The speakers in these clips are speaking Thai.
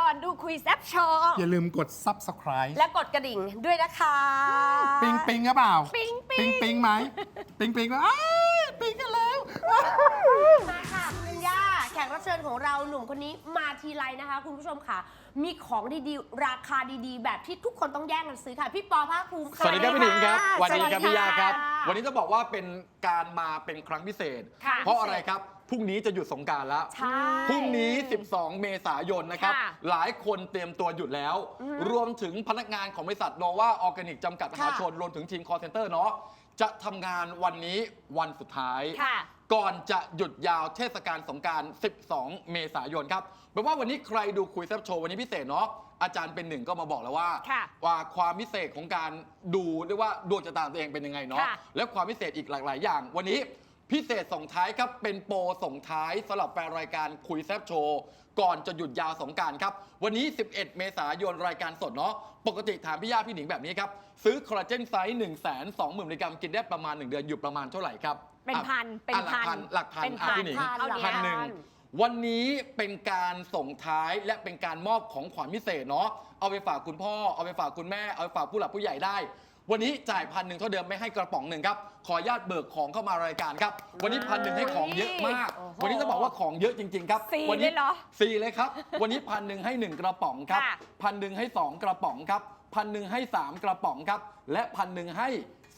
ก่อนดูคุยแซบโชว์อย่าลืมกด subscribe และกดกระดิ่งด้วยนะคะ ปิงปิงหรือเปล่า ปิ๊งปิ๊ปิงงปิงไหม ปิงปิงก็อ้ายปิงกันแล้ว มาค่ะคุณย่าแขกรับเชิญของเราหนุ่มคนนี้มาทีไรนะคะ คุณผู้ชมค่ะ มีของดีๆ ราคาดีๆ แบบที่ทุกคนต้องแย่งกันซื้อค่ะ พี่ปอภาคภูมิค่ะ สวัสดีครับพี่หนิงครับสสวัวัสสดีดีคครัรับบพี่พี่ยายาคครัรับบวันนี้ต้องบอกว่าเป็นการมาเป็นครั้งพิเศษ ค่ะ เพราะอะไรครับ พรุ่งนี้จะหยุดสงกรารแล้ว ใช่ พรุ่งนี้ 12 เมษายนนะครับ ค่ะหลายคนเตรียมตัวหยุดแล้ว อือฮึรวมถึงพนักงานของบริษัทโนวาออร์แกนิกจำกัดมหาชน รวมถึงทีมคอร์เซนเตอร์เนาะ จะทำงานวันนี้วันสุดท้าย ค่ะ ก่อนจะหยุดยาวเทศกาลสงกราร 12 เมษายนครับแปลว่าวันนี้ใครดูคุยแซบโชว์วันนี้พิเศษเนาะ อาจารย์เป็นหนึ่งก็มาบอกแล้วว่า ค่ะว่าความพิเศษของการดูเรียกว่าดวงชะตาตัวเองเป็นยังไงเนาะ ค่ะ และความพิเศษอีกหลากหลายอย่าง วันนี้ พิเศษส่งท้ายครับ เป็นโปรส่งท้ายสำหรับแฟนรายการคุยแซบโชว์ ก่อนจะหยุดยาวสงกรารครับ วันนี้ 11 เมษายนรายการสดเนาะปกติถามพี่ย่าพี่หนิงแบบนี้ครับ ซื้อคอลลาเจนไซส์1 2 0 0 0 0มิลลิกรัมกินได้ประมาณ 1 เดือน อยู่ประมาณเท่าไหร่ครับเป็นพันเป็นอะหลักพัพันนหลักพันเป็นอะพันพี่หนิงพันพันหนึ่ง พัน วันนี้เป็นการส่งท้ายและเป็นการมอบของขวัญพิเศษเนาะ เอาไปฝากคุณพ่อ เอาไปฝากคุณแม่ เอาไปฝากผู้หลักผู้ใหญ่ได้ วันนี้จ่ายพันหนึ่งเท่าเดิมไม่ให้กระป๋องหนึ่งครับ ขออนุญาตเบิกของเข้ามารายการครับ วันนี้พันหนึ่งให้ของเยอะมาก โอ้โหวันนี้ต้องบอกว่าของเยอะจริง ๆ ครับฟรีวันี้เลยเหรอฟรีเลยครับ วันนี้พันหนึ่งให้หนึ่งกระป๋องครับค่ะ พันหนึ่งให้สองกระป๋องครับพันหนึ่งให้สามกระป๋องครับ และพันหนึ่งให้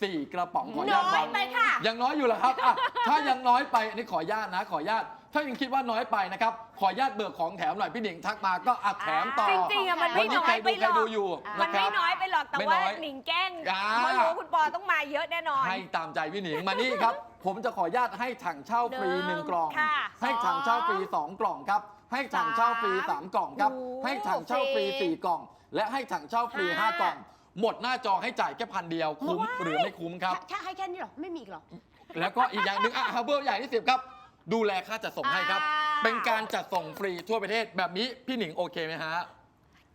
สี่กระป๋องขออนุญาตน้อยวางไปค่ะ ยังน้อยอยู่เหรอครับอะ ถ้ายังน้อยไปอันนี้ขออนุญาตนะ ขออนุญาต ถ้ายังคิดว่าน้อยไปนะครับ ขออนุญาตเบิกของแถมหน่อยพี่หนิงทักมาก็อัดแถมต่อจริงๆอะมันไม่วันนี้น้อใครยดูไปหใครรอกดูอยู่มันนะคไม่รับน้อยไปหรอกแต่ไม่ว่าน้อยหนิงแกล้งอ่าเพราะรู้ว่าคุณปอต้องมาเยอะแน่นอนให้ตามใจพี่หนิงมานี่ครับ ผมจะขออนุญาตให้ถังเช่าฟรีหนึ่งหนึ่งกล่องค่ะให้ถังเช่าฟรีสองกล่องครับ ให้ถังเช่าฟรีสามกล่องครับโอ้โหให้ถังเช่าฟรีสี่กล่อง และให้ถังเช่าฟรีห้าห้ากล่อง หมดหน้าจอให้จ่ายแค่พันเดียวคุ้มว้ายหรือไม่คุ้มครับแค่ให้แค่นี้เหรอไม่มีอีกเหรอแล้วก็อีกอย่างหนึ่งอะฮับเบิลอย่างที่สิบครับ ดูแลค่าจัดส่งให้ครับ อ่า เป็นการจัดส่งฟรีทั่วประเทศแบบนี้พี่หนิงโอเคไหมฮะ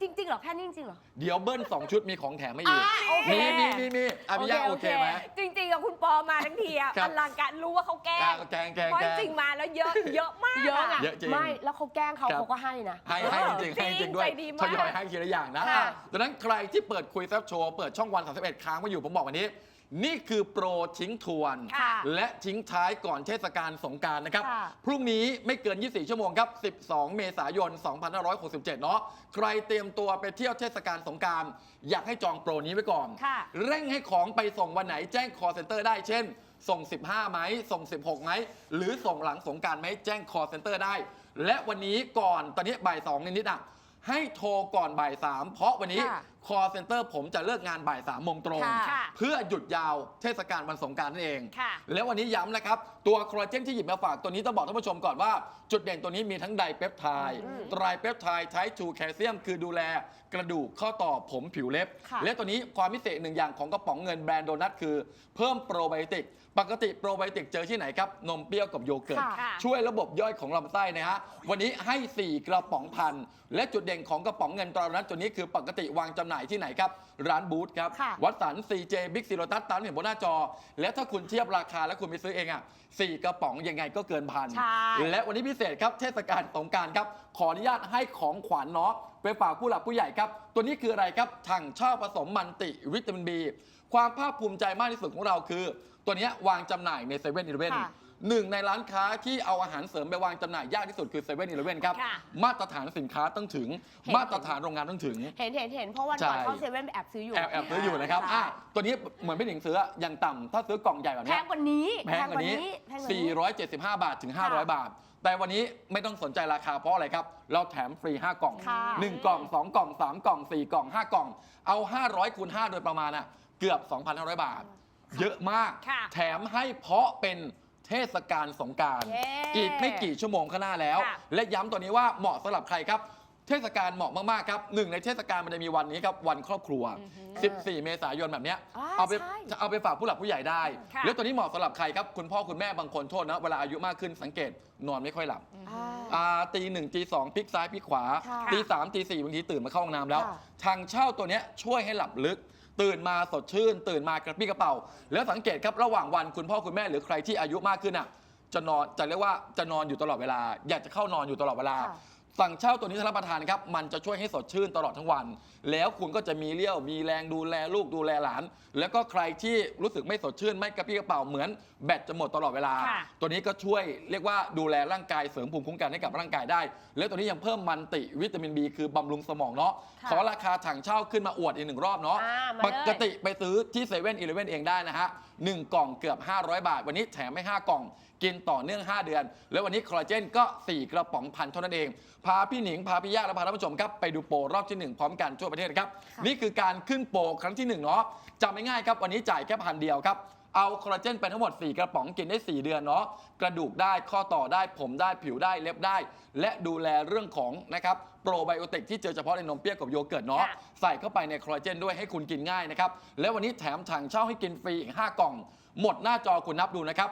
จริงๆเหรอแค่นี้จริงๆเหรอ เดี๋ยวเบิ้ลสองชุดมีของแถมให้อีก อ่าโอเค มีมีมีมีอภิยาโอเคไหม จริงๆกับคุณปอมาทั้งทีอะครัอบ ลังการรู้ว่าเขาแกล้อ่างแกงแกงเพราะแกจงริงๆมาแล้วเยอะเยอะมาก เยอะไงเยอะจริงไม่ แล้วเขาแกล้งเขาครับ เขาก็ให้นะ ให้ให้จริงๆให้จริงด้วยใจดีมากทยอยให้ทีละอย่างนะค่ะ อะดังนั้นใครที่เปิดคุยแซบโชว์ เปิดช่องวัน 31 ค้างมาอยู่ผมบอกวันนี้ นี่คือโปรทิ้งทวน ค่ะและทิ้งท้ายก่อนเทศกาลสงกรารนะครับ ค่ะ พรุ่งนี้ไม่เกิน 24 ชั่วโมงครับ 12 เมษายน 2567 เนาะใครเตรียมตัวไปเที่ยวเทศกาลสงกราร อยากให้จองโปรนี้ไว้ก่อน ค่ะ เร่งให้ของไปส่งวันไหนแจ้ง call center ได้เช่น ส่ง 15ไหมส่ง 16ไหมหรือส่งหลังสงกรารไหมแจ้ง call center ได้ และวันนี้ก่อนตอนนี้บ่าย2นิดๆอะให้โทรก่อนบ่าย3เพราะวันนี้ ค่ะ call center ผมจะเลิกงานบ่าย3โมงตรงค่ะค่ะเพื่อหยุดยาวเทศกาลวันสงกรารนั่นเอง ค่ะแล้ววันนี้ย้ำนะครับ ตัวคอลลาเจนที่หยิบมาฝากตัวนี้ต้องบอกท่านผู้ชมก่อนว่า จุดเด่นตัวนี้มีทั้งไดเปปไทด์อืมไตรเปปไทด์ไทป์2แคลเซียม คือดูแลกระดูกข้อต่อผมผิวเล็บ ค่ะ และตัวนี้ความพิเศษหนึ่งอย่างของกระป๋องเงินแบรนด์โดนัทคือเพิ่มโปรไบโอติกปกติโปรไบโอติกเจอที่ไหนครับนมเปรี้ยวกับโยเกิร์ต ค่ะค่ะช่วยระบบย่อยของลำไส้นะฮะ วันนี้ให้ 4 กระป๋องพัน และจุดเด่นของกระป๋องเงินตรานั้นตัวนี้คือปกติวางจำหน่ายที่ไหนครับ ร้านบูธครับ ค่ะ วัดสัน CJ Big ซีโรตัสตามที่เห็นบนหน้าจอ แล้วถ้าคุณเทียบราคาแล้วคุณไปซื้อเองอะสี่กระป๋องยังไงก็เกินพัน ใช่ และวันนี้พิเศษครับเทศกาลสงกรารครับ ขออนุญาตให้ของขวัญเนาะไปฝากผู้หลักผู้ใหญ่ครับ ตัวนี้คืออะไรครับถังเช่าผสมมันติวิตามินบี ความภาคภูมิใจมากที่สุดของเราคือ ตัวเนี้ยวางจำหน่ายในเซเว่นอีเลเว่น ค่ะ หนึ่งในร้านค้าที่เอาอาหารเสริมไปวางจำหน่ายยากที่สุดคือเซเว่นอีเลเว่นครับ ค่ะ มาตรฐานสินค้าต้องถึงเห็นมาตรฐานโรงงานต้องถึง เห็นเห็นเห็นเพราะวันใช่ก่อนเข้าเซเว่นไปแอบซื้ออยู่แอบแอบซื้ออยู่นะครับใช่อะตัวนี้เหมือนพี่หนิงซื้ออะอย่างต่ำถ้าซื้อกล่องใหญ่แบบแพเนี้ย งกว่านี้แพงกว่านี้ แพงกว่านี้ 475 บาท ถึง ค่ะ500 บาท แต่วันนี้ไม่ต้องสนใจราคาเพราะอะไรครับ เราแถมฟรี 5 กล่อง ค่ะ1 กล่อง 2 กล่อง 3 กล่อง 4 กล่อง 5 กล่อง เอา 500 คูณ 5 โดยประมาณอะ เกือบ 2,500 บาท เยอะมาก ค่ะ แถมให้เพราะเป็น เทศกาลสงกรารเย้อีกไม่กี่ชั่วโมงข้างหน้าแล้ว ค่ะ และย้ำตัวนี้ว่าเหมาะสำหรับใครครับ เทศกาลเหมาะมากๆครับหนึ่งในเทศกาลมันจะมีวันนี้ครับวันครอบครัว14 เมษายนแบบเนี้ยอ่าเอาไปใช่จะเอาไปฝากผู้หลักผู้ใหญ่ได้ ค่ะ แล้วตัวนี้เหมาะสำหรับใครครับ คุณพ่อคุณแม่บางคนโทษนะ เวลาอายุมากขึ้นสังเกตนอนไม่ค่อยหลับอ่า อ่าตีหนึ่งตีสองพลิกซ้ายพลิกขวา ค่ะตีสามตีสี่บางทีตื่นมาเข้าห้องน้ำแล้ว ค่ะ ทางเช่าตัวเนี้ยช่วยให้หลับลึก ตื่นมาสดชื่น ตื่นมากระปี้กระเป๋า แล้วสังเกตครับระหว่างวันคุณพ่อคุณแม่หรือใครที่อายุมากขึ้นอะจะนอนจะเรียกว่าจะนอนอยู่ตลอดเวลา อยากจะเข้านอนอยู่ตลอดเวลา ค่ะ สั่งเช่าตัวนี้ท่านรับประทานครับ มันจะช่วยให้สดชื่นตลอดทั้งวัน แล้วคุณก็จะมีเลี้ยว มีแรงดูแลลูกดูแลหลาน แล้วก็ใครที่รู้สึกไม่สดชื่น ไม่กระปรี้กระเป๋าเหมือนแบตจะหมดตลอดเวลา ค่ะ ตัวนี้ก็ช่วยเรียกว่าดูแลร่างกายเสริมภูมิคุ้มกันให้กับร่างกายได้ แล้วตัวนี้ยังเพิ่มมันติวิตามิน B คือบำรุงสมองเนาะค่ะขอราคาถังเช่าขึ้นมาอวดอีกหนึ่งรอบเนาะ อ่ามาปเลย กติไปซื้อที่เซเว่นอีเลฟเว่นเองได้นะฮะหนึ่งกล่องเกือบ 500 บาท วันนี้แถมให้ 5 กล่องกินต่อเนื่อง 5 เดือน แล้ววันนี้คอลลาเจนก็ 4 กระป๋องพันเท่านั้นเอง พาพี่หนิง พาพี่ย่าและพาท่านผู้ชมครับ ไปดูโปรรอบที่ 1 พร้อมกันทั่วประเทศนะครับ นี่คือการขึ้นโปรครั้งที่1เนาะจำไม่ง่ายครับ วันนี้จ่ายแค่พันเดียวครับ เอาคอลลาเจนไปทั้งหมด 4 กระป๋องกินได้ 4 เดือนเนาะกระดูกได้ข้อต่อได้ผมได้ผิวได้เล็บได้ และดูแลเรื่องของนะครับโปรไบโอติกที่เจอเฉพาะในนมเปรี้ยวกับโยเกิร์ตเนาะค่ะ ใส่เข้าไปในคอลลาเจนด้วยให้คุณกินง่ายนะครับ แล้ววันนี้แถมถังเช่าให้กินฟรีอีก 5 กล่อง หมดหน้าจอคุณนับดูนะครับ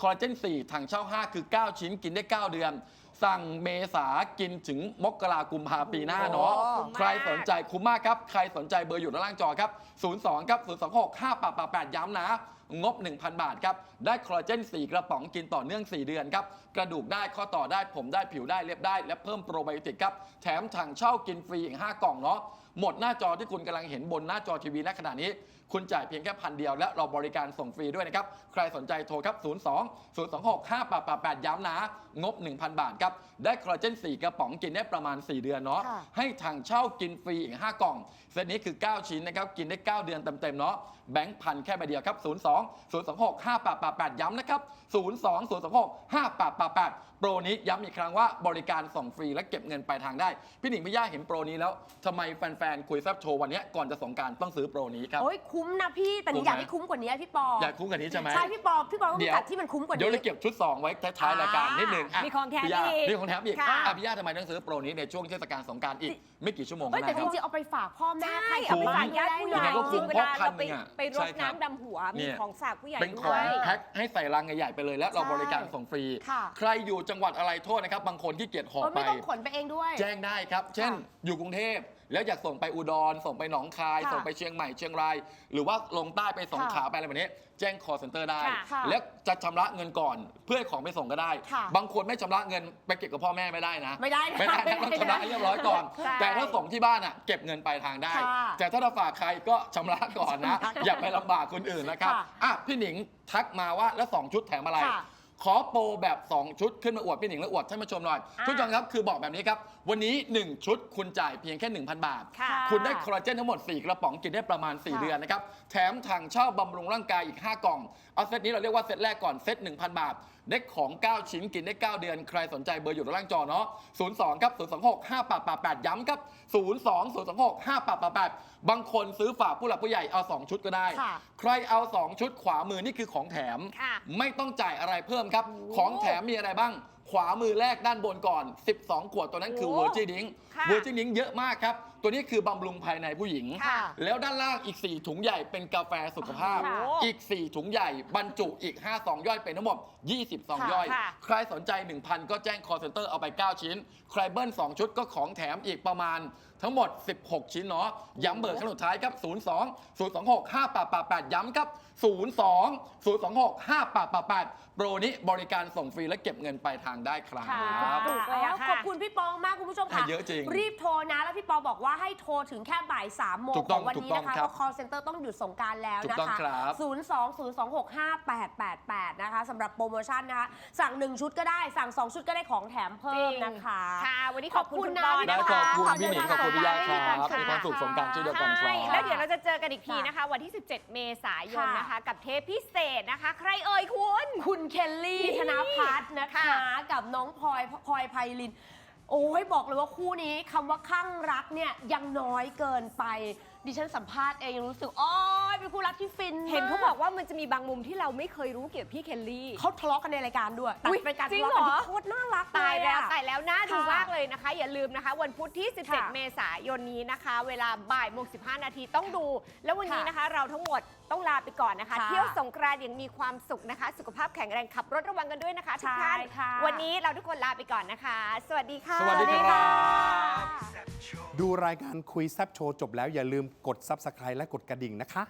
คอลลาเจน 4 ถังเช่า 5 คือ 9 ชิ้นกินได้ 9 เดือน สั่งเมษากินถึงมกรากุมภาปีหน้าเนาะ โอ้คุ้มมาก ใครสนใจคุ้มมากครับ ใครสนใจเบอร์อยู่ด้านล่างจอครับ 02 ครับ 026 5888 ย้ำนะ งบ 1,000 บาทครับ ได้คอลลาเจน 4 กระป๋องกินต่อเนื่อง 4 เดือนครับ กระดูกได้ ข้อต่อได้ ผมได้ ผิวได้ เล็บได้ และเพิ่มโปรไบโอติกครับ แถมถังเช่ากินฟรีอีก 5 กล่องเนาะ หมดหน้าจอที่คุณกำลังเห็นบนหน้าจอทีวีณขณะนี้ คุณจ่ายเพียงแค่พันเดียว และเราบริการส่งฟรีด้วยนะครับ ใครสนใจโทรครับ 02 026 5888 ย้ำนะ งบ 1,000 บาทครับ ได้คอลลาเจน 4 กระป๋องกินได้ประมาณ 4 เดือนเนาะ ค่ะ ให้ถังเช่ากินฟรีอีก 5 กล่อง เซตนี้คือ 9 ชิ้นนะครับ กินได้ 9 เดือนเต็มๆเนาะ แบงค์พันแค่ใบเดียวครับ 02 026 5888 ย้ำนะครับ 02 026 5888 โปรนี้ย้ำอีกครั้งว่าบริการส่งฟรีและเก็บเงินปลายทางได้ พี่หนิงพี่ย่าเห็นโปรนี้แล้วทำไมแฟนๆ คุยแซบโชว์วันเนี้ยก่อนจะสงกรารต้องซื้อโปรนี้ครับ โอ้ยคุ้มนะพี่แต่หนูคุ้มอยากไหมให้คุ้มกว่านี้พี่ปออยากคุ้มกันนี้ใช่ไหม ใช่พี่ปอพี่ปอต้องเดี๋ยว จัดที่มันคุ้มกว่าเดี๋ยวนี้เลยเก็บชุด 2 ไว้ท้ายๆรายการนิดนึงะมีของแถมพี่ย่าอีกมีของแถมอีกค่ะอะพี่ย่าทำไมต้องซื้อโปรนี้ในช่วงเทศกาลสงกรารอีกไม่กี่ชั่วโมงเอ้ยแต่ข้างหจน้าครับ ริงๆเอาไปฝากพ่อแม่ใช่ใครเอาไปคุ้มฝากญาติผู้ใหญ่ยังไงก็จคุ้ริมงเวลาเพราะพันเราไปหนึ่งอะไปรใช่ดครับน้ำดำหัวเนี่มียของฝากผู้ใหญ่เป็นขด้อวงย แพ็คให้ใส่ลังใหญ่ๆไปเลยและเราใช่บริการส่งฟรี ค่ะ ใครอยู่จังหวัดอะไรโทษนะครับ บางคนที่เกียจหอบเออไป ไม่ต้องขนไปเองด้วย แจ้งได้ครับ เช่นค่ะอยู่กรุงเทพ แล้วอยากส่งไปอุดร ส่งไปหนองคาย ค่ะส่งไปเชียงใหม่เชียงราย หรือว่าลงใต้ไปสงขลาค่ะไปอะไรแบบนี้ แจ้ง call center ได้ค่ะค่ะแล้วจะชำระเงินก่อนเพื่อให้ของไปส่งก็ได้ ค่ะ บางคนไม่ชำระเงินไปเก็บกับพ่อแม่ไม่ได้นะ ไม่ได้นะไม่ได้นะต้องชำระให้เรียบร้อยก่อน ใช่ แต่ถ้าส่งที่บ้านอะเก็บเงินปลายทางได้ ค่ะแต่ถ้าเราฝากใครก็ชำระก่อนนะชำระก่อนอย่าไปลำบากคนอื่นนะครับค่ะอะพี่หนิงทักมาว่าแล้ว 2 ชุดแถมอะไร ค่ะ ขอโปรแบบ 2 ชุดขึ้นมาอวดพี่หนิงและอวดท่านผู้ชมหน่อยอะทุกท่านครับคือบอกแบบนี้ครับ วันนี้ 1 ชุดคุณจ่ายเพียงแค่ 1,000 บาท ค่ะคุณได้คอลลาเจนทั้งหมด 4 กระป๋องกินได้ประมาณ 4 ค่ะ เดือนนะครับ แถมถังเช่าบำรุงร่างกายอีก 5 กล่อง เอาเซตนี้เราเรียกว่าเซตแรกก่อนเซต1,000 บาท ได้ของ 9 ชิ้นกินได้ 9 เดือน ใครสนใจเบอร์อยู่ด้านล่างจอเนาะ 02 ครับ 026 5888 ย้ำครับ 02 026 5888 บางคนซื้อฝากผู้หลักผู้ใหญ่เอา 2 ชุดก็ได้ ค่ะใครเอา 2 ชุดขวามือนี่คือของแถม ค่ะไม่ต้องจ่ายอะไรเพิ่มครับของแถมมีอะไรบ้าง ขวามือแรกด้านบนก่อน 12 ขวดตัวนั้นคือโอ้เวอร์จินิงค่ะ เวอร์จินิงเยอะมากครับ ตัวนี้คือบำรุงภายในผู้หญิง ค่ะ แล้วด้านล่างอีก 4 ถุงใหญ่เป็นกาแฟสุขภาพโอ้โหอีก 4 ถุงใหญ่บรรจุอีก 5 ซองย่อยเป็นทั้งหมด 20 ซองย่อย ค่ะ ใครสนใจ 1,000 ก็แจ้ง call center เอาไป 9 ชิ้น ใครเบิ้ล 2 ชุดก็ของแถมอีกประมาณทั้งหมด 16 ชิ้นเนาะ ย้ำเบอร์ครั้งสุดท้ายครับ 02 026 5888 ย้ำครับ 02 026 5888 โปรนี้บริการส่งฟรีและเก็บเงินปลายทางได้ครับค่ะถูกเลยอะค่ะขอบคุณพี่ปองมากคุณผู้ชมค่ะเยอะจริง รีบโทรนะ แล้วพี่ปอบอกว่าให้โทรถึงแค่บ่ายสามโมงถูกขต้อองงวันนี้ถูกต้องนะคะครัเพบราะ call center ต้องหยุดสงกรารแล้วถูกนะต้องคะ ครับ 0 2 0 2 6 5 8 8 8 นะคะสำหรับโปรโมชั่นนะคะ สั่ง 1 ชุดก็ได้สั่ง 2 ชุดก็ได้ของแถมเพิ่มนะคะ ค่ะ วันนี้ขอบคุณขอบคุณคุณนะปอได้นะขอบคะคุณพี่หนิงขอบคุณพี่ย่าครับขมีอบความสุขสงกรารช่วยเดียวกันคใช่รับแล้วเดี๋ยวเราจะเจอกันอีกทีนะคะ วันที่ 17 เมษายนค่ะนะคะ กับเทปพิเศษนะคะ ใครเอ่ยคุณ คุณเคลลี่นี่ธนพัฒน์นะคะค่ะกับน้องพลอยพลอยไพลิน โอ้ยบอกเลยว่าคู่นี้คำว่าข้างรักเนี่ยยังน้อยเกินไปดิฉันสัมภาษณ์เองยังรู้สึกโอ้ยเป็นคู่รักที่ฟินมเห็นเขาบอกว่ามันจะมีบางมุมที่เราไม่เคยรู้เกี่ยวกับพี่เคลลี่ เขาทะเลาะกันในรายการด้วยแต่อุ๊ยเป็นการจริทะงเลาะกันเหรอ ที่โคตรน่ารักตายเลแล้วอะ ตายแล้วน่าดูค่ะมากเลยนะคะ อย่าลืมนะคะ วันพุธที่ ค่ะ17 เมษายนนี้นะคะ เวลาบ่ายโมง15 นาทีต้องดู แล้ววันนี้ค่ะนะคะเราทั้งหมดต้องลาไปก่อนนะคะ ค่ะเที่ยวสงกรานต์อย่างมีความสุขนะคะ สุขภาพแข็งแรงขับรถระวังกันด้วยนะคะทุกท่านใช่ค่ะ วันนี้เราทุกคนลาไปก่อนนะคะ สวัสดีค่ะ สวัสดีครับ ดูรายการคุยแซบโชว์จบแล้วอย่าลืมกด Subscribe และกดกระดิ่งนะคะ